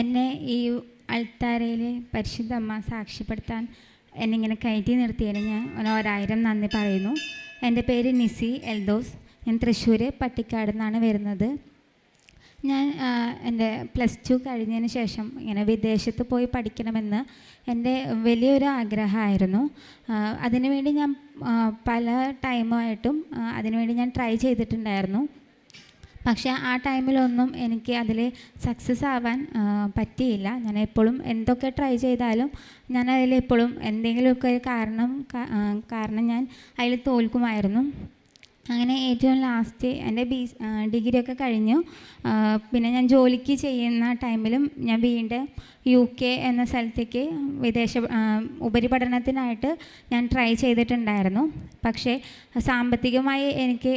എന്നെ ഈ അൾത്താരയിൽ പരിശുദ്ധ അമ്മ സാക്ഷ്യപ്പെടുത്താൻ എന്നെ ഇങ്ങനെ കയറ്റി നിർത്തിയതിന് ഞാൻ ഒരായിരം നന്ദി പറയുന്നു. എന്റെ പേര് നിസി എൽദോസ്. ഞാൻ തൃശ്ശൂർ പട്ടിക്കാട് നിന്നാണ് വരുന്നത്. ഞാൻ എന്റെ പ്ലസ് ടു കഴിഞ്ഞതിന് ശേഷം ഇങ്ങനെ വിദേശത്ത് പോയി പഠിക്കണമെന്ന് എന്റെ വലിയൊരു ആഗ്രഹമായിരുന്നു. അതിനുവേണ്ടി ഞാൻ പല ടൈമായിട്ടും അതിനുവേണ്ടി ഞാൻ ട്രൈ ചെയ്തിട്ടുണ്ടായിരുന്നു. പക്ഷേ ആ ടൈമിലൊന്നും എനിക്ക് അതിൽ സക്സസ് ആവാൻ പറ്റിയില്ല. ഞാൻ എപ്പോഴും എന്തൊക്കെ ട്രൈ ചെയ്താലും ഞാൻ അതിൽ എപ്പോഴും എന്തെങ്കിലുമൊക്കെ ഒരു കാരണം കാരണം ഞാൻ അതിൽ തോൽക്കുമായിരുന്നു. അങ്ങനെ ഏറ്റവും ലാസ്റ്റ് എന്റെ ബി ഡിഗ്രി ഒക്കെ കഴിഞ്ഞു. പിന്നെ ഞാൻ ജോലിക്ക് ചെയ്യുന്ന ടൈമിലും ഞാൻ വീണ്ടും യു കെ എന്ന സ്ഥലത്തേക്ക് വിദേശ ഉപരിപഠനത്തിനായിട്ട് ഞാൻ ട്രൈ ചെയ്തിട്ടുണ്ടായിരുന്നു. പക്ഷേ സാമ്പത്തികമായി എനിക്ക്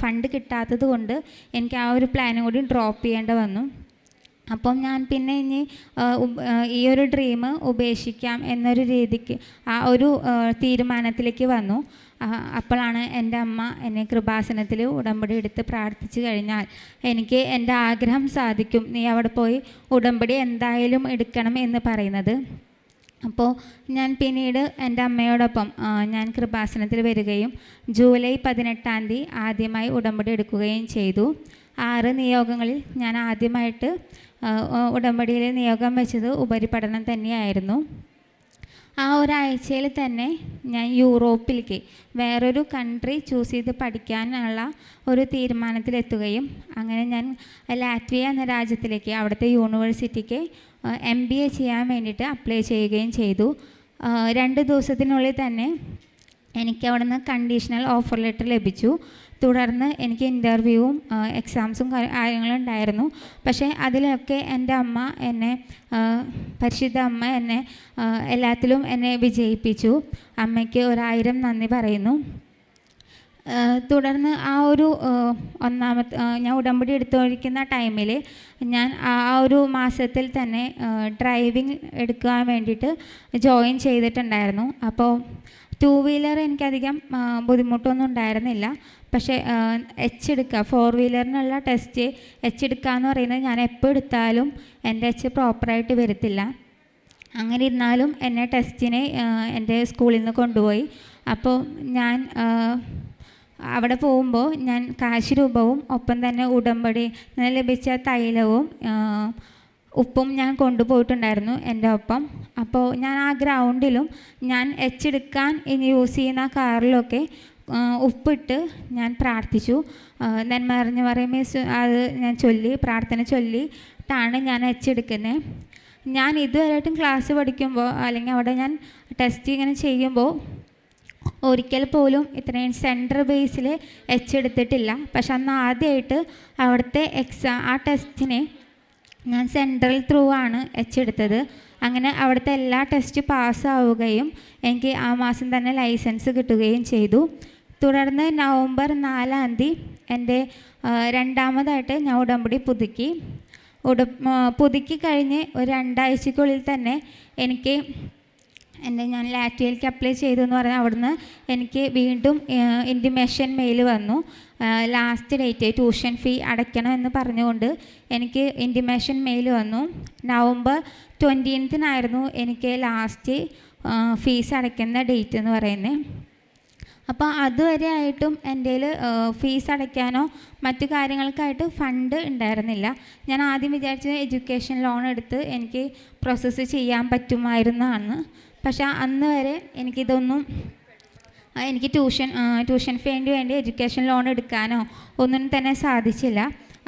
ഫണ്ട് കിട്ടാത്തത് കൊണ്ട് എനിക്ക് ആ ഒരു പ്ലാനും കൂടി ഡ്രോപ്പ് ചെയ്യേണ്ടി വന്നു. അപ്പം ഞാൻ പിന്നെ ഇനി ഈ ഒരു ഡ്രീം ഉപേക്ഷിക്കാം എന്നൊരു രീതിക്ക് ആ ഒരു തീരുമാനത്തിലേക്ക് വന്നു. അപ്പോഴാണ് എന്റെ അമ്മ എന്നെ കൃപാസനത്തിൽ ഉടമ്പടി എടുത്ത് പ്രാർത്ഥിച്ചു കഴിഞ്ഞാൽ എനിക്ക് എന്റെ ആഗ്രഹം സാധിക്കും. നീ അവിടെ പോയി ഉടമ്പടി എന്തായാലും എടുക്കണം എന്ന് പറയുന്നത്. അപ്പോൾ ഞാൻ പിന്നീട് എന്റെ അമ്മയോടൊപ്പം ഞാൻ കൃപാസനത്തിൽ വരികയും ജൂലൈ പതിനെട്ടാം തീയതി ആദ്യമായി ഉടമ്പടി എടുക്കുകയും ചെയ്തു. ആറ് നിയോഗങ്ങളിൽ ഞാൻ ആദ്യമായിട്ട് ഉടമ്പടിയിലെ നിയോഗം വെച്ചത് ഉപരിപഠനം തന്നെയായിരുന്നു. ആ ഒരാഴ്ചയിൽ തന്നെ ഞാൻ യൂറോപ്പിലേക്ക് വേറൊരു കൺട്രി ചൂസ് ചെയ്ത് പഠിക്കാനുള്ള ഒരു തീരുമാനത്തിലെത്തുകയും അങ്ങനെ ഞാൻ ലാറ്റ്വിയ എന്ന രാജ്യത്തിലേക്ക് അവിടുത്തെ യൂണിവേഴ്സിറ്റിക്ക് എം ബി എ ചെയ്യാൻ വേണ്ടിയിട്ട് അപ്ലൈ ചെയ്യുകയും ചെയ്തു. രണ്ട് ദിവസത്തിനുള്ളിൽ തന്നെ എനിക്ക് അവിടെ നിന്ന് കണ്ടീഷണൽ ഓഫർ ലെറ്റർ ലഭിച്ചു. തുടർന്ന് എനിക്ക് ഇന്റർവ്യൂവും എക്സാംസും കാര്യങ്ങളും ഉണ്ടായിരുന്നു പക്ഷേ അതിലൊക്കെ എന്റെ അമ്മ എന്നെ പരിശുദ്ധ അമ്മ എന്നെ എല്ലാത്തിലും എന്നെ വിജയിപ്പിച്ചു. അമ്മയ്ക്ക് ഒരായിരം നന്ദി പറയുന്നു. തുടർന്ന് ആ ഒരു ഒന്നാമത്തെ ഞാൻ ഉടമ്പടി എടുത്തുകൊണ്ടിരിക്കുന്ന ടൈമിൽ ഞാൻ ആ ഒരു മാസത്തിൽ തന്നെ ഡ്രൈവിംഗ് എടുക്കാൻ വേണ്ടിയിട്ട് ജോയിൻ ചെയ്തിട്ടുണ്ടായിരുന്നു. അപ്പോൾ ടൂ വീലർ എനിക്കധികം ബുദ്ധിമുട്ടൊന്നും ഉണ്ടായിരുന്നില്ല. പക്ഷേ എച്ച് എടുക്കുക ഫോർ വീലറിനുള്ള ടെസ്റ്റ് എച്ച് എടുക്കുക എന്ന് പറയുന്നത് ഞാൻ എപ്പോൾ എടുത്താലും എന്റെ എച്ച് പ്രോപ്പറായിട്ട് വരത്തില്ല. അങ്ങനെ ഇരുന്നാലും എന്നെ ടെസ്റ്റിന് എന്റെ സ്കൂളിൽ നിന്ന് കൊണ്ടുപോയി. അപ്പോൾ ഞാൻ അവിടെ പോകുമ്പോൾ ഞാൻ കാശ് രൂപവും ഒപ്പം തന്നെ ഉടമ്പടി ലഭിച്ച തൈലവും ഉപ്പും ഞാൻ കൊണ്ടുപോയിട്ടുണ്ടായിരുന്നു എന്റെ ഒപ്പം. അപ്പോൾ ഞാൻ ആ ഗ്രൗണ്ടിലും ഞാൻ എച്ചെടുക്കാൻ ഇനി യൂസ് ചെയ്യുന്ന കാറിലൊക്കെ ഉപ്പിട്ട് ഞാൻ പ്രാർത്ഥിച്ചു. നന്മറിഞ്ഞ് പറയുമ്പോൾ അത് ഞാൻ ചൊല്ലി പ്രാർത്ഥന ചൊല്ലിട്ടാണ് ഞാൻ എച്ചെടുക്കുന്നത് ഞാൻ ഇതുവരെയായിട്ടും ക്ലാസ് പഠിക്കുമ്പോൾ അല്ലെങ്കിൽ അവിടെ ഞാൻ ടെസ്റ്റ് ഇങ്ങനെ ചെയ്യുമ്പോൾ ഒരിക്കൽ പോലും ഇത്രയും സെന്റർ ബേസിൽ എച്ചെടുത്തിട്ടില്ല. പക്ഷെ അന്ന് ആദ്യമായിട്ട് അവിടുത്തെ എക്സാം ആ ടെസ്റ്റിന് ഞാൻ സെൻട്രൽ ത്രൂ ആണ് എച്ച് എടുത്തത്. അങ്ങനെ അവിടുത്തെ എല്ലാ ടെസ്റ്റ് പാസ്സാവുകയും എനിക്ക് ആ മാസം തന്നെ ലൈസൻസ് കിട്ടുകയും ചെയ്തു. തുടർന്ന് നവംബർ നാലാം തീയതി എന്റെ രണ്ടാമതായിട്ട് ഞാൻ ഉടമ്പടി പുതുക്കി. ഉട പുതുക്കി കഴിഞ്ഞ് ഒരു രണ്ടാഴ്ചക്കുള്ളിൽ തന്നെ എനിക്ക് എന്റെ ഞാൻ ലാറ്റ്വിയയിലേക്ക് അപ്ലൈ ചെയ്തു എന്ന് പറഞ്ഞാൽ അവിടുന്ന് എനിക്ക് വീണ്ടും ഇന്റിമേഷൻ മെയിൽ വന്നു. ലാസ്റ്റ് ഡേറ്റ് ട്യൂഷൻ ഫീ അടയ്ക്കണം എന്ന് പറഞ്ഞുകൊണ്ട് എനിക്ക് ഇന്റിമേഷൻ മെയിൽ വന്നു. നവംബർ ട്വന്റീൻത്തിനായിരുന്നു എനിക്ക് ലാസ്റ്റ് ഫീസ് അടയ്ക്കുന്ന ഡേറ്റ് എന്ന് പറയുന്നത് അപ്പോൾ അതുവരെ ആയിട്ടും എന്റെ ഫീസ് അടയ്ക്കാനോ മറ്റു കാര്യങ്ങൾക്കായിട്ട് ഫണ്ട് ഉണ്ടായിരുന്നില്ല. ഞാൻ ആദ്യം വിചാരിച്ചത് എഡ്യൂക്കേഷൻ ലോൺ എടുത്ത് എനിക്ക് പ്രോസസ്സ് ചെയ്യാൻ പറ്റുമായിരുന്നാണ്. പക്ഷേ അന്ന് വരെ എനിക്കിതൊന്നും എനിക്ക് ട്യൂഷൻ ട്യൂഷൻ ഫീന് വേണ്ടി എഡ്യൂക്കേഷൻ ലോൺ എടുക്കാനോ ഒന്നും തന്നെ സാധിച്ചില്ല.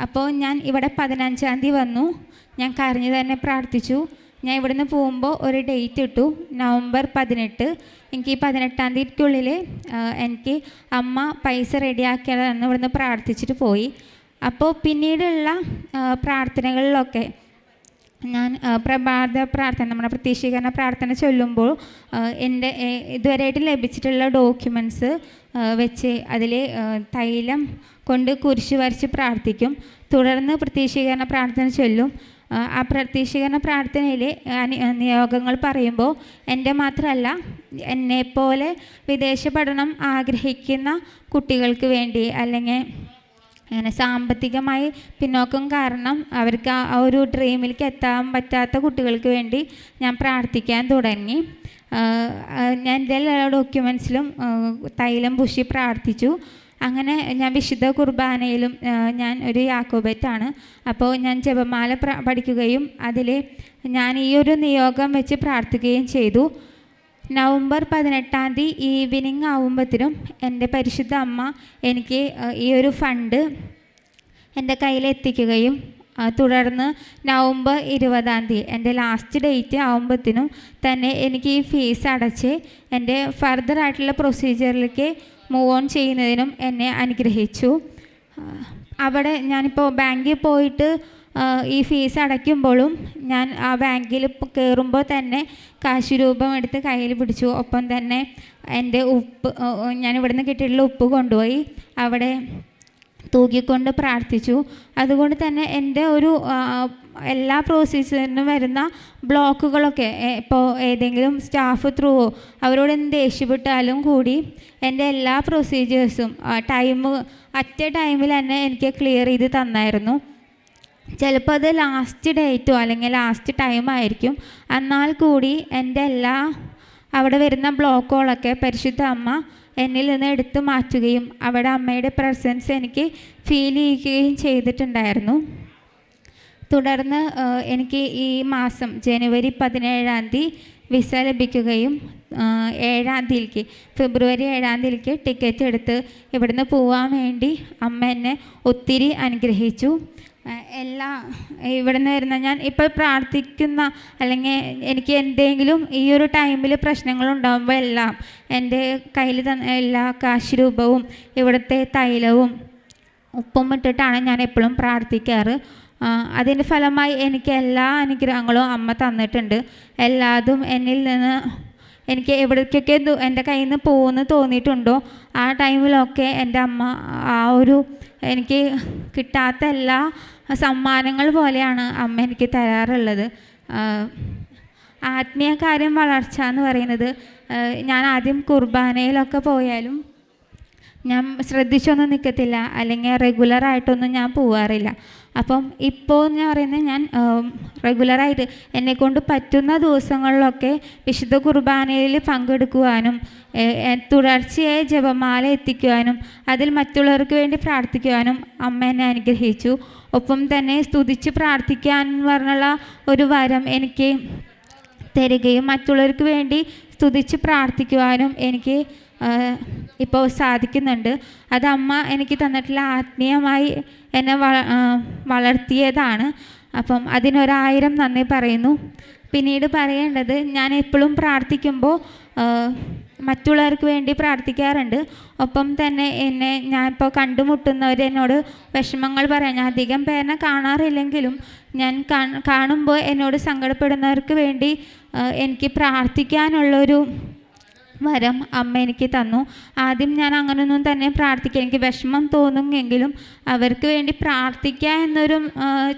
അപ്പോൾ ഞാൻ ഇവിടെ പതിനഞ്ചാം തീയതി വന്നു. ഞാൻ കരഞ്ഞു തന്നെ പ്രാർത്ഥിച്ചു. ഞാൻ ഇവിടുന്ന് പോകുമ്പോൾ ഒരു ഡേറ്റ് ഇട്ടു നവംബർ പതിനെട്ട്. എനിക്ക് ഈ പതിനെട്ടാം തീയതിക്കുള്ളിൽ എനിക്ക് അമ്മ പൈസ റെഡിയാക്കിയതെന്ന് ഇവിടുന്ന് പ്രാർത്ഥിച്ചിട്ട് പോയി. അപ്പോൾ പിന്നീടുള്ള പ്രാർത്ഥനകളിലൊക്കെ ഞാൻ പ്രഭാത പ്രാർത്ഥന നമ്മുടെ പ്രത്യക്ഷീകരണ പ്രാർത്ഥന ചൊല്ലുമ്പോൾ എന്റെ ഇതുവരെയായിട്ട് ലഭിച്ചിട്ടുള്ള ഡോക്യുമെന്റ്സ് വെച്ച് അതിൽ തൈലം കൊണ്ട് കുരിശ് വരച്ച് പ്രാർത്ഥിക്കും. തുടർന്ന് പ്രത്യക്ഷീകരണ പ്രാർത്ഥന ചൊല്ലും. ആ പ്രത്യക്ഷീകരണ പ്രാർത്ഥനയിൽ നിയോഗങ്ങൾ പറയുമ്പോൾ എന്റെ മാത്രമല്ല എന്നെപ്പോലെ വിദേശ പഠനം ആഗ്രഹിക്കുന്ന കുട്ടികൾക്ക് വേണ്ടി അല്ലെങ്കിൽ അങ്ങനെ സാമ്പത്തികമായി പിന്നോക്കം കാരണം അവർക്ക് ആ ഒരു ഡ്രീമിലേക്ക് എത്താൻ പറ്റാത്ത കുട്ടികൾക്ക് വേണ്ടി ഞാൻ പ്രാർത്ഥിക്കാൻ തുടങ്ങി. ഞാൻ എന്റെ എല്ലാ ഡോക്യുമെൻസിലും തൈലം പുഷി പ്രാർത്ഥിച്ചു. അങ്ങനെ ഞാൻ വിശുദ്ധ കുർബാനയിലും ഞാൻ ഒരു യാക്കോബറ്റാണ്. അപ്പോൾ ഞാൻ ജപമാല പഠിക്കുകയും അതിൽ ഞാൻ ഈ ഒരു നിയോഗം വെച്ച് പ്രാർത്ഥിക്കുകയും ചെയ്തു. നവംബർ പതിനെട്ടാം തീയതി ഈവനിങ് ആകുമ്പോഴത്തേനും എന്റെ പരിശുദ്ധ അമ്മ എനിക്ക് ഈ ഒരു ഫണ്ട് എന്റെ കയ്യിൽ എത്തിക്കുകയും തുടർന്ന് നവംബർ ഇരുപതാം തീയതി എന്റെ ലാസ്റ്റ് ഡേറ്റ് ആകുമ്പോഴത്തേനും തന്നെ എനിക്ക് ഈ ഫീസ് അടച്ച് എന്റെ ഫർദർ ആയിട്ടുള്ള പ്രൊസീജിയറിലേക്ക് മൂവ് ഓൺ ചെയ്യുന്നതിനും എന്നെ അനുഗ്രഹിച്ചു. അവിടെ ഞാനിപ്പോൾ ബാങ്കിൽ പോയിട്ട് ഈ ഫീസ് അടയ്ക്കുമ്പോഴും ഞാൻ ആ ബാങ്കിൽ കയറുമ്പോൾ തന്നെ കാശ് രൂപം എടുത്ത് കയ്യിൽ പിടിച്ചു. ഒപ്പം തന്നെ എന്റെ ഉപ്പ് ഞാൻ ഇവിടുന്ന് കിട്ടിയിട്ടുള്ള ഉപ്പ് കൊണ്ടുപോയി അവിടെ തൂക്കിക്കൊണ്ട് പ്രാർത്ഥിച്ചു. അതുകൊണ്ട് തന്നെ എന്റെ ഒരു എല്ലാ പ്രോസസ്സറിനും വരുന്ന ബ്ലോക്കുകളൊക്കെ ഇപ്പോൾ ഏതെങ്കിലും സ്റ്റാഫ് ത്രൂവോ അവരോട് എന്ത് ദേഷ്യപ്പെട്ടാലും കൂടി എന്റെ എല്ലാ പ്രൊസീജിയേഴ്സും ടൈം അറ്റ ടൈമിൽ തന്നെ എനിക്ക് ക്ലിയർ ചെയ്ത് തന്നായിരുന്നു. ചിലപ്പോൾ അത് ലാസ്റ്റ് ഡേറ്റോ അല്ലെങ്കിൽ ലാസ്റ്റ് ടൈം ആയിരിക്കും. എന്നാൽ കൂടി എന്റെ എല്ലാ അവിടെ വരുന്ന ബ്ലോക്കുകളൊക്കെ പരിശുദ്ധ അമ്മ എന്നിൽ നിന്ന് എടുത്തു മാറ്റുകയും അവിടെ അമ്മയുടെ പ്രസൻസ് എനിക്ക് ഫീൽ ചെയ്യുകയും ചെയ്തിട്ടുണ്ടായിരുന്നു. തുടർന്ന് എനിക്ക് ഈ മാസം ജനുവരി പതിനേഴാം തീയതി വിസ ലഭിക്കുകയും ഏഴാം തീയതിക്ക് ഫെബ്രുവരി ഏഴാം തീയതിക്ക് ടിക്കറ്റ് എടുത്ത് ഇവിടുന്ന് പോവാൻ വേണ്ടി അമ്മ എന്നെ ഒത്തിരി അനുഗ്രഹിച്ചു. എല്ലാ ഇവിടുന്ന് വരുന്ന ഞാൻ ഇപ്പോൾ പ്രാർത്ഥിക്കുന്ന അല്ലെങ്കിൽ എനിക്ക് എന്തെങ്കിലും ഈ ഒരു ടൈമിൽ പ്രശ്നങ്ങളുണ്ടാകുമ്പോൾ എല്ലാം എന്റെ കയ്യിൽ തന്ന എല്ലാ കാശ് രൂപവും ഇവിടുത്തെ തൈലവും ഉപ്പും ഇട്ടിട്ടാണ് ഞാൻ എപ്പോഴും പ്രാർത്ഥിക്കാറ്. അതിന്റെ ഫലമായി എനിക്ക് എല്ലാ അനുഗ്രഹങ്ങളും അമ്മ തന്നിട്ടുണ്ട്. എല്ലാതും എന്നിൽ നിന്ന് എനിക്ക് എവിടേക്കൊക്കെ എന്റെ കയ്യിൽ നിന്ന് പോകുമെന്ന് തോന്നിയിട്ടുണ്ടോ? ആ ടൈമിലൊക്കെ എന്റെ അമ്മ ആ ഒരു എനിക്ക് കിട്ടാത്ത എല്ലാ സമ്മാനങ്ങൾ പോലെയാണ് അമ്മ എനിക്ക് തരാറുള്ളത്. ആത്മീയ കാര്യം വളർച്ച എന്ന് പറയുന്നത് ഞാൻ ആദ്യം കുർബാനയിലൊക്കെ പോയാലും ഞാൻ ശ്രദ്ധിച്ചൊന്നും നിൽക്കത്തില്ല അല്ലെങ്കിൽ റെഗുലറായിട്ടൊന്നും ഞാൻ പോവാറില്ല. അപ്പം ഇപ്പോൾ എന്ന് പറയുന്നത് ഞാൻ റെഗുലറായിട്ട് എന്നെക്കൊണ്ട് പറ്റുന്ന ദിവസങ്ങളിലൊക്കെ വിശുദ്ധ കുർബാനയിൽ പങ്കെടുക്കുവാനും തുടർച്ചയായി ജപമാല എത്തിക്കുവാനും അതിൽ മറ്റുള്ളവർക്ക് വേണ്ടി പ്രാർത്ഥിക്കുവാനും അമ്മ എന്നെ അനുഗ്രഹിച്ചു. ഒപ്പം തന്നെ സ്തുതിച്ച് പ്രാർത്ഥിക്കാൻ പറഞ്ഞുള്ള ഒരു വരം എനിക്ക് തരികയും മറ്റുള്ളവർക്ക് വേണ്ടി സ്തുതിച്ച് പ്രാർത്ഥിക്കുവാനും എനിക്ക് ഇപ്പോൾ സാധിക്കുന്നുണ്ട്. അത് അമ്മ എനിക്ക് തന്നിട്ടുള്ള ആത്മീയമായി എന്നെ വളർത്തിയതാണ്. അപ്പം അതിനൊരായിരം നന്ദി പറയുന്നു. പിന്നീട് പറയേണ്ടത് ഞാൻ എപ്പോഴും പ്രാർത്ഥിക്കുമ്പോൾ മറ്റുള്ളവർക്ക് വേണ്ടി പ്രാർത്ഥിക്കാറുണ്ട്. ഒപ്പം തന്നെ എന്നെ ഞാൻ ഇപ്പോൾ കണ്ടുമുട്ടുന്നവർ എന്നോട് വിഷമങ്ങൾ പറയാം ഞാൻ അധികം പേരെ കാണാറില്ലെങ്കിലും ഞാൻ കാണുമ്പോൾ എന്നോട് സങ്കടപ്പെടുന്നവർക്ക് വേണ്ടി എനിക്ക് പ്രാർത്ഥിക്കാനുള്ളൊരു വരം അമ്മ എനിക്ക് തന്നു. ആദ്യം ഞാൻ അങ്ങനെയൊന്നും തന്നെ പ്രാർത്ഥിക്കുക എനിക്ക് വിഷമം തോന്നുമെങ്കിലും അവർക്ക് വേണ്ടി പ്രാർത്ഥിക്കുക എന്നൊരു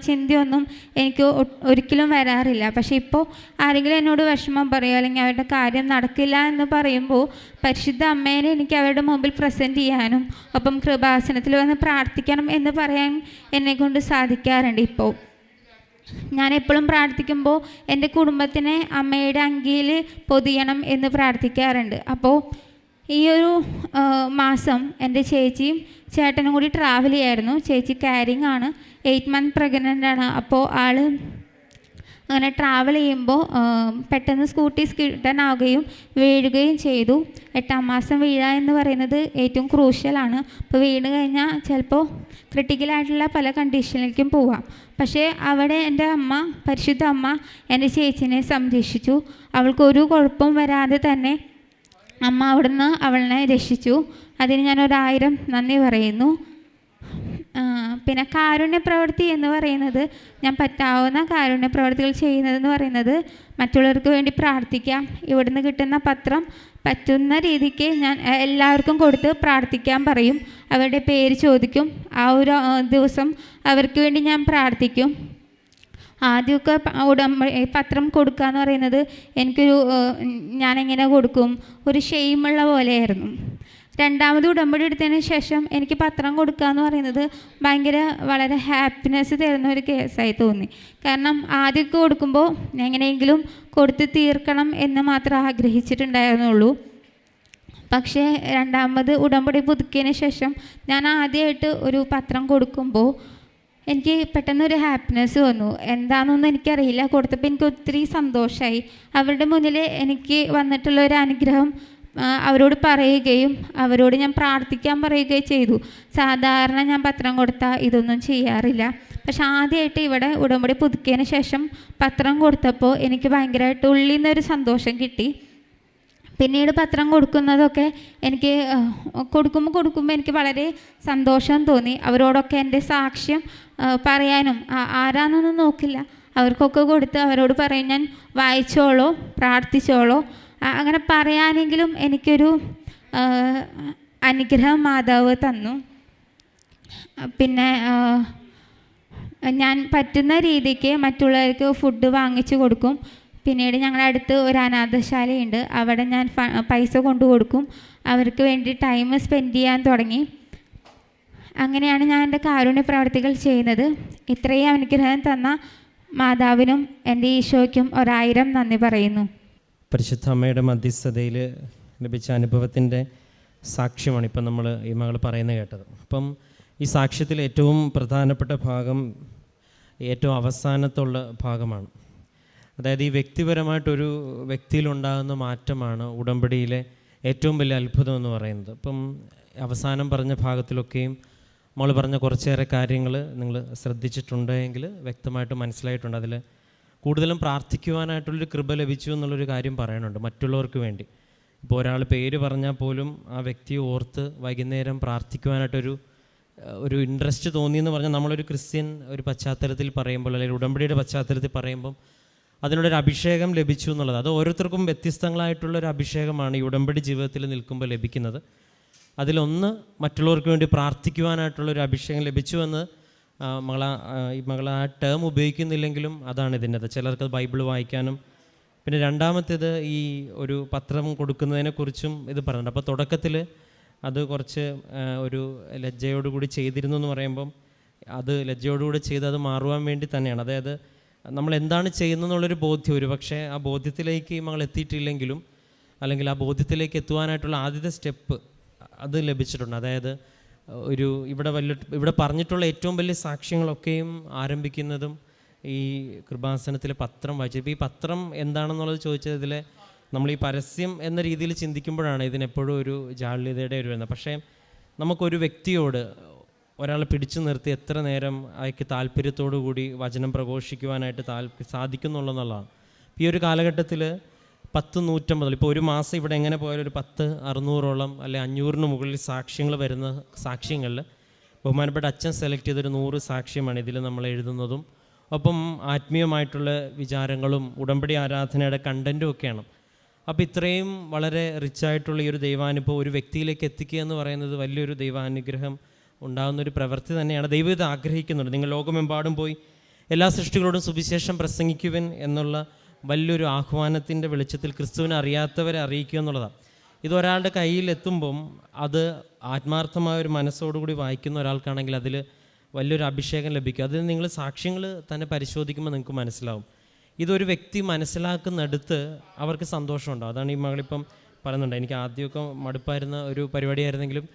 ചിന്തയൊന്നും എനിക്ക് ഒരിക്കലും വരാറില്ല. പക്ഷേ ഇപ്പോൾ ആരെങ്കിലും എന്നോട് വിഷമം പറയുമോ അല്ലെങ്കിൽ അവരുടെ കാര്യം നടക്കില്ല എന്ന് പറയുമ്പോൾ പരിശുദ്ധ അമ്മേനെ എനിക്ക് അവരുടെ മുമ്പിൽ പ്രസന്റ് ചെയ്യാനും ഒപ്പം കൃപാസനത്തിൽ വന്ന് പ്രാർത്ഥിക്കണം എന്ന് പറയാൻ എന്നെക്കൊണ്ട് സാധിക്കാറുണ്ട് ഇപ്പോൾ ഞാൻ എപ്പോഴും പ്രാർത്ഥിക്കുമ്പോൾ എന്റെ കുടുംബത്തിനെ അമ്മയുടെ അങ്കിയിൽ പൊതിയണം എന്ന് പ്രാർത്ഥിക്കാറുണ്ട്. അപ്പോൾ ഈ ഒരു മാസം എന്റെ ചേച്ചിയും ചേട്ടനും കൂടി ട്രാവൽ ചെയ്യായിരുന്നു. ചേച്ചി കാരിങ് ആണ്. എയ്റ്റ് മന്ത് പ്രഗ്നന്റ് ആണ്. അപ്പോൾ ആൾ അങ്ങനെ ട്രാവൽ ചെയ്യുമ്പോൾ പെട്ടെന്ന് സ്കൂട്ടി കിട്ടാനാവുകയും വീഴുകയും ചെയ്തു. എട്ടാം മാസം വീഴുക എന്ന് പറയുന്നത് ഏറ്റവും ക്രൂഷ്യലാണ് അപ്പോൾ വീണ് കഴിഞ്ഞാൽ ചിലപ്പോൾ ക്രിട്ടിക്കലായിട്ടുള്ള പല കണ്ടീഷനിലേക്കും പോവാം. പക്ഷേ അവിടെ എന്റെ അമ്മ പരിശുദ്ധ അമ്മ എന്റെ ചേച്ചിനെ സംരക്ഷിച്ചു. അവൾക്കൊരു കുഴപ്പവും വരാതെ തന്നെ അമ്മ അവിടുന്ന് അവളിനെ രക്ഷിച്ചു. അതിന് ഞാൻ ഒരായിരം നന്ദി പറയുന്നു. പിന്നെ കാരുണ്യ പ്രവൃത്തി എന്ന് പറയുന്നത് ഞാൻ പറ്റാവുന്ന കാരുണ്യ പ്രവൃത്തികൾ ചെയ്യുന്നതെന്ന് പറയുന്നത് മറ്റുള്ളവർക്ക് വേണ്ടി പ്രാർത്ഥിക്കാം. ഇവിടുന്ന് കിട്ടുന്ന പത്രം പറ്റുന്ന രീതിക്ക് ഞാൻ എല്ലാവർക്കും കൊടുത്ത് പ്രാർത്ഥിക്കാൻ പറയും. അവരുടെ പേര് ചോദിക്കും. ആ ഒരു ദിവസം അവർക്ക് വേണ്ടി ഞാൻ പ്രാർത്ഥിക്കും. ആദ്യമൊക്കെ ഉടമ പത്രം കൊടുക്കുക എന്ന് പറയുന്നത് എനിക്കൊരു ഞാനെങ്ങനെ കൊടുക്കും? ഒരു ഷെയിമുള്ള പോലെയായിരുന്നു. രണ്ടാമത് ഉടമ്പടി എടുത്തതിന് ശേഷം എനിക്ക് പത്രം കൊടുക്കുക എന്ന് പറയുന്നത് ഭയങ്കര വളരെ ഹാപ്പിനെസ് തരുന്ന ഒരു കേസായി തോന്നി. കാരണം ആദ്യമൊക്കെ കൊടുക്കുമ്പോൾ എങ്ങനെയെങ്കിലും കൊടുത്ത് തീർക്കണം എന്ന് മാത്രം ആഗ്രഹിച്ചിട്ടുണ്ടായിരുന്നുള്ളൂ. പക്ഷേ രണ്ടാമത് ഉടമ്പടി പുതുക്കിയതിന് ശേഷം ഞാൻ ആദ്യമായിട്ട് ഒരു പത്രം കൊടുക്കുമ്പോൾ എനിക്ക് പെട്ടെന്നൊരു ഹാപ്പിനെസ് വന്നു. എന്താണെന്നൊന്നും എനിക്കറിയില്ല. കൊടുത്തപ്പോൾ എനിക്ക് ഒത്തിരി സന്തോഷമായി അവരുടെ മുന്നിൽ എനിക്ക് വന്നിട്ടുള്ള ഒരു അനുഗ്രഹം അവരോട് പറയുകയും അവരോട് ഞാൻ പ്രാർത്ഥിക്കാൻ പറയുകയും ചെയ്തു. സാധാരണ ഞാൻ പത്രം കൊടുത്താൽ ഇതൊന്നും ചെയ്യാറില്ല. പക്ഷെ ആദ്യമായിട്ട് ഇവിടെ ഉടമ്പടി പുതുക്കിയതിന് ശേഷം പത്രം കൊടുത്തപ്പോൾ എനിക്ക് ഭയങ്കരമായിട്ട് ഉള്ളിൽ നിന്നൊരു സന്തോഷം കിട്ടി. പിന്നീട് പത്രം കൊടുക്കുന്നതൊക്കെ എനിക്ക് കൊടുക്കുമ്പോൾ കൊടുക്കുമ്പോൾ എനിക്ക് വളരെ സന്തോഷം തോന്നി. അവരോടൊക്കെ എന്റെ സാക്ഷ്യം പറയാനും ആരാന്നൊന്നും നോക്കില്ല. അവർക്കൊക്കെ കൊടുത്ത് അവരോട് പറയും ഞാൻ വായിച്ചോളോ പ്രാർത്ഥിച്ചോളോ അങ്ങനെ പറയാനെങ്കിലും എനിക്കൊരു അനുഗ്രഹം മാതാവ് തന്നു. പിന്നെ ഞാൻ പറ്റുന്ന രീതിക്ക് മറ്റുള്ളവർക്ക് ഫുഡ് വാങ്ങിച്ചു കൊടുക്കും. പിന്നീട് ഞങ്ങളുടെ അടുത്ത് ഒരു അനാഥശാലയുണ്ട്. അവിടെ ഞാൻ പൈസ കൊണ്ടു കൊടുക്കും. അവർക്ക് വേണ്ടി ടൈം സ്പെൻഡ് ചെയ്യാൻ തുടങ്ങി. അങ്ങനെയാണ് ഞാൻ എന്റെ കാരുണ്യ പ്രവർത്തികൾ ചെയ്യുന്നത്. ഇത്രയും അനുഗ്രഹം തന്ന മാതാവിനും എന്റെ ഈശോയ്ക്കും ഒരായിരം നന്ദി പറയുന്നു. പരിശുദ്ധ അമ്മയുടെ മധ്യസ്ഥതയിൽ ലഭിച്ച അനുഭവത്തിന്റെ സാക്ഷ്യമാണ് ഇപ്പം നമ്മൾ ഈ മകൾ പറയുന്നത് കേട്ടത്. അപ്പം ഈ സാക്ഷ്യത്തിൽ ഏറ്റവും പ്രധാനപ്പെട്ട ഭാഗം ഏറ്റവും അവസാനത്തുള്ള ഭാഗമാണ്. അതായത് ഈ വ്യക്തിപരമായിട്ടൊരു വ്യക്തിയിലുണ്ടാകുന്ന മാറ്റമാണ് ഉടമ്പടിയിലെ ഏറ്റവും വലിയ അത്ഭുതം എന്ന് പറയുന്നത്. അപ്പം അവസാനം പറഞ്ഞ ഭാഗത്തിലൊക്കെയും നമ്മൾ പറഞ്ഞ കുറച്ചേറെ കാര്യങ്ങൾ നിങ്ങൾ ശ്രദ്ധിച്ചിട്ടുണ്ടെങ്കിൽ വ്യക്തമായിട്ട് മനസ്സിലായിട്ടുണ്ട്. അതിൽ കൂടുതലും പ്രാർത്ഥിക്കുവാനായിട്ടുള്ളൊരു കൃപ ലഭിച്ചു എന്നുള്ളൊരു കാര്യം പറയാനുണ്ട് മറ്റുള്ളവർക്ക് വേണ്ടി. ഇപ്പോൾ ഒരാൾ പേര് പറഞ്ഞാൽ പോലും ആ വ്യക്തിയെ ഓർത്ത് വൈകുന്നേരം പ്രാർത്ഥിക്കുവാനായിട്ടൊരു ഒരു ഇൻട്രസ്റ്റ് തോന്നിയെന്ന് പറഞ്ഞാൽ നമ്മളൊരു ക്രിസ്ത്യൻ ഒരു പശ്ചാത്തലത്തിൽ പറയുമ്പോൾ അല്ലെങ്കിൽ ഉടമ്പടിയുടെ പശ്ചാത്തലത്തിൽ പറയുമ്പം അതിനുള്ളൊരു അഭിഷേകം ലഭിച്ചു എന്നുള്ളത്. അത് ഓരോരുത്തർക്കും വ്യത്യസ്തങ്ങളായിട്ടുള്ളൊരു അഭിഷേകമാണ് ഈ ഉടമ്പടി ജീവിതത്തിൽ നിൽക്കുമ്പോൾ ലഭിക്കുന്നത്. അതിലൊന്ന് മറ്റുള്ളവർക്ക് വേണ്ടി പ്രാർത്ഥിക്കുവാനായിട്ടുള്ളൊരു അഭിഷേകം ലഭിച്ചുവെന്ന് ആ, മകള ഈ മകൾ ആ ടേം ഉപയോഗിക്കുന്നില്ലെങ്കിലും അതാണ് ഇതിന്റെ ചിലർക്ക് ബൈബിൾ വായിക്കാനും പിന്നെ രണ്ടാമത്തേത് ഈ ഒരു പത്രം കൊടുക്കുന്നതിനെക്കുറിച്ചും ഇത് പറയുന്നുണ്ട് അപ്പോൾ തുടക്കത്തിൽ അത് കുറച്ച് ഒരു ലജ്ജയോടുകൂടി ചെയ്തിരുന്നു എന്ന് പറയുമ്പം അത് ലജ്ജയോടുകൂടി ചെയ്ത് അത് മാറുവാൻ വേണ്ടി തന്നെയാണ്. അതായത് നമ്മൾ എന്താണ് ചെയ്യുന്നതെന്നുള്ളൊരു ബോധ്യം ഒരു പക്ഷേ ആ ബോധ്യത്തിലേക്ക് ഈ മകൾ എത്തിയിട്ടില്ലെങ്കിലും അല്ലെങ്കിൽ ആ ബോധ്യത്തിലേക്ക് എത്തുവാനായിട്ടുള്ള ആദ്യത്തെ സ്റ്റെപ്പ് അത് ലഭിച്ചിട്ടുണ്ട്. അതായത് ഒരു ഇവിടെ വല്ല ഇവിടെ പറഞ്ഞിട്ടുള്ള ഏറ്റവും വലിയ സാക്ഷ്യങ്ങളൊക്കെയും ആരംഭിക്കുന്നതും ഈ കൃപാസനത്തിലെ പത്രം വായിച്ചു ഇപ്പോൾ ഈ പത്രം എന്താണെന്നുള്ളത് ചോദിച്ചതിൽ നമ്മൾ ഈ പരസ്യം എന്ന രീതിയിൽ ചിന്തിക്കുമ്പോഴാണ് ഇതിനെപ്പോഴും ഒരു ജാള്യതയുടെ ഒരു വരുന്നത്. പക്ഷേ നമുക്കൊരു വ്യക്തിയോട് ഒരാളെ പിടിച്ചു നിർത്തി എത്ര നേരം അയാൾക്ക് താല്പര്യത്തോടു കൂടി വചനം പ്രഘോഷിക്കുവാനായിട്ട് താല്പ സാധിക്കുന്നുള്ളതാണ് ഈ ഒരു കാലഘട്ടത്തിൽ പത്ത് നൂറ്റമ്പത് ഇപ്പോൾ ഒരു മാസം ഇവിടെ എങ്ങനെ പോയാലും ഒരു പത്ത് അറുന്നൂറോളം അല്ലെ അഞ്ഞൂറിന് മുകളിൽ സാക്ഷ്യങ്ങൾ വരുന്ന സാക്ഷ്യങ്ങളിൽ ബഹുമാനപ്പെട്ട അച്ഛൻ സെലക്ട് ചെയ്തൊരു നൂറ് സാക്ഷ്യമാണ് ഇതിൽ നമ്മൾ എഴുതുന്നതും. ഒപ്പം ആത്മീയമായിട്ടുള്ള വിചാരങ്ങളും ഉടമ്പടി ആരാധനയുടെ കണ്ടന്റും ഒക്കെയാണ്. അപ്പോൾ ഇത്രയും വളരെ റിച്ചായിട്ടുള്ള ഈ ഒരു ദൈവാനുഭവം ഒരു വ്യക്തിയിലേക്ക് എത്തിക്കുക എന്ന് പറയുന്നത് വലിയൊരു ദൈവാനുഗ്രഹം ഉണ്ടാകുന്ന ഒരു പ്രവൃത്തി തന്നെയാണ്. ദൈവം ഇത് ആഗ്രഹിക്കുന്നുണ്ട്. നിങ്ങൾ ലോകമെമ്പാടും പോയി എല്ലാ സൃഷ്ടികളോടും സുവിശേഷം പ്രസംഗിക്കുവൻ എന്നുള്ള വലിയൊരു ആഹ്വാനത്തിന്റെ വെളിച്ചത്തിൽ ക്രിസ്തുവിനെ അറിയാത്തവരെ അറിയിക്കുക എന്നുള്ളതാണ് ഇത് ഒരാളുടെ കയ്യിൽ എത്തുമ്പം അത് ആത്മാർത്ഥമായ ഒരു മനസ്സോടുകൂടി വായിക്കുന്ന ഒരാൾക്കാണെങ്കിൽ അതിൽ വലിയൊരു അഭിഷേകം ലഭിക്കും. അതിൽ നിങ്ങൾ സാക്ഷ്യങ്ങൾ തന്നെ പരിശോധിക്കുമ്പോൾ നിങ്ങൾക്ക് മനസ്സിലാവും. ഇതൊരു വ്യക്തി മനസ്സിലാക്കുന്നിടത്ത് അവർക്ക് സന്തോഷമുണ്ടാവും. അതാണ് ഈ മകളിപ്പം പറയുന്നുണ്ട്. എനിക്ക് ആദ്യമൊക്കെ മടുപ്പായിരുന്ന ഒരു പരിപാടിയായിരുന്നെങ്കിലും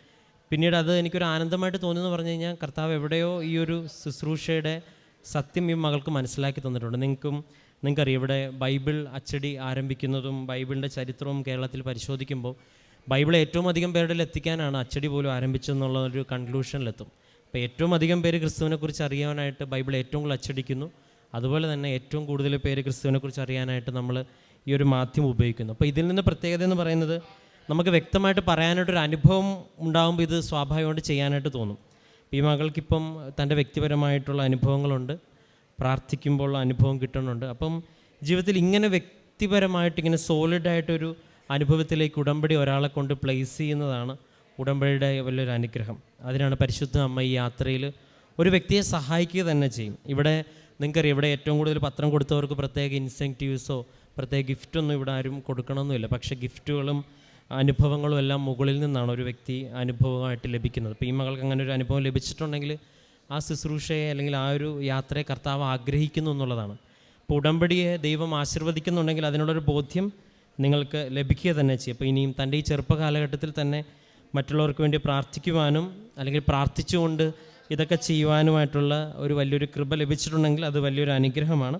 പിന്നീട് അത് എനിക്കൊരു ആനന്ദമായിട്ട് തോന്നിയെന്ന് പറഞ്ഞു കഴിഞ്ഞാൽ കർത്താവ് എവിടെയോ ഈ ഒരു ശുശ്രൂഷയുടെ സത്യം ഈ മകൾക്ക് മനസ്സിലാക്കി തന്നിട്ടുണ്ട്. നിങ്ങൾക്കും നിങ്ങൾക്കറിയാം ഇവിടെ ബൈബിൾ അച്ചടി ആരംഭിക്കുന്നതും ബൈബിളിന്റെ ചരിത്രവും കേരളത്തിൽ പരിശോധിക്കുമ്പോൾ ബൈബിൾ ഏറ്റവും അധികം പേരുടെ എത്തിക്കാനാണ് അച്ചടി പോലും ആരംഭിച്ചെന്നുള്ള ഒരു കൺക്ലൂഷനിലെത്തും. അപ്പോൾ ഏറ്റവും അധികം പേര് ക്രിസ്തുവിനെക്കുറിച്ച് അറിയാനായിട്ട് ബൈബിൾ ഏറ്റവും കൂടുതൽ അച്ചടിക്കുന്നു. അതുപോലെ തന്നെ ഏറ്റവും കൂടുതൽ പേര് ക്രിസ്തുവിനെക്കുറിച്ച് അറിയാനായിട്ട് നമ്മൾ ഈ ഒരു മാധ്യമം ഉപയോഗിക്കുന്നു. അപ്പോൾ ഇതിൽ നിന്ന് പ്രത്യേകത എന്ന് പറയുന്നത് നമുക്ക് വ്യക്തമായിട്ട് പറയാനായിട്ടൊരു അനുഭവം ഉണ്ടാകുമ്പോൾ ഇത് സ്വാഭാവികമായിട്ട് ചെയ്യാനായിട്ട് തോന്നും. ഈ മകൾക്കിപ്പം തന്റെ വ്യക്തിപരമായിട്ടുള്ള അനുഭവങ്ങളുണ്ട്. പ്രാർത്ഥിക്കുമ്പോൾ അനുഭവം കിട്ടുന്നുണ്ട്. അപ്പം ജീവിതത്തിൽ ഇങ്ങനെ വ്യക്തിപരമായിട്ട് ഇങ്ങനെ സോളിഡായിട്ടൊരു അനുഭവത്തിലേക്ക് ഉടമ്പടി ഒരാളെ കൊണ്ട് പ്ലേസ് ചെയ്യുന്നതാണ് ഉടമ്പടിയുടെ വലിയൊരു അനുഗ്രഹം. അതിനാണ് പരിശുദ്ധ അമ്മ ഈ യാത്രയിൽ ഒരു വ്യക്തിയെ സഹായിക്കുക തന്നെ ചെയ്യും. ഇവിടെ നിങ്ങൾക്കറിയാം ഇവിടെ ഏറ്റവും കൂടുതൽ പത്രം കൊടുത്തവർക്ക് പ്രത്യേക ഇൻസെന്റീവ്സോ പ്രത്യേക ഗിഫ്റ്റൊന്നും ഇവിടെ ആരും കൊടുക്കണമെന്നില്ല പക്ഷേ ഗിഫ്റ്റുകളും അനുഭവങ്ങളും എല്ലാം മുകളിൽ നിന്നാണ് ഒരു വ്യക്തി അനുഭവമായിട്ട് ലഭിക്കുന്നത്. അപ്പോൾ ഈ മകൾക്ക് അങ്ങനെ ഒരു അനുഭവം ലഭിച്ചിട്ടുണ്ടെങ്കിൽ ആ ശുശ്രൂഷയെ അല്ലെങ്കിൽ ആ ഒരു യാത്രയെ കർത്താവ് ആഗ്രഹിക്കുന്നു എന്നുള്ളതാണ്. അപ്പോൾ ഉടമ്പടിയെ ദൈവം ആശീർവദിക്കുന്നുണ്ടെങ്കിൽ അതിനുള്ളൊരു ബോധ്യം നിങ്ങൾക്ക് ലഭിക്കുക തന്നെ ചെയ്യും. അപ്പോൾ ഇനിയും തന്റെ ഈ ചെറുപ്പ കാലഘട്ടത്തിൽ തന്നെ മറ്റുള്ളവർക്ക് വേണ്ടി പ്രാർത്ഥിക്കുവാനും അല്ലെങ്കിൽ പ്രാർത്ഥിച്ചുകൊണ്ട് ഇതൊക്കെ ചെയ്യുവാനുമായിട്ടുള്ള ഒരു വലിയൊരു കൃപ ലഭിച്ചിട്ടുണ്ടെങ്കിൽ അത് വലിയൊരു അനുഗ്രഹമാണ്.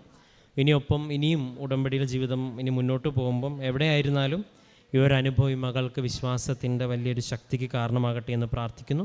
ഇനിയൊപ്പം ഇനിയും ഉടമ്പടിയുടെ ജീവിതം ഇനി മുന്നോട്ട് പോകുമ്പം എവിടെയായിരുന്നാലും ഈ ഒരു അനുഭവം മകൾക്ക് വിശ്വാസത്തിന്റെ വലിയൊരു ശക്തിക്ക് കാരണമാകട്ടെ എന്ന് പ്രാർത്ഥിക്കുന്നു.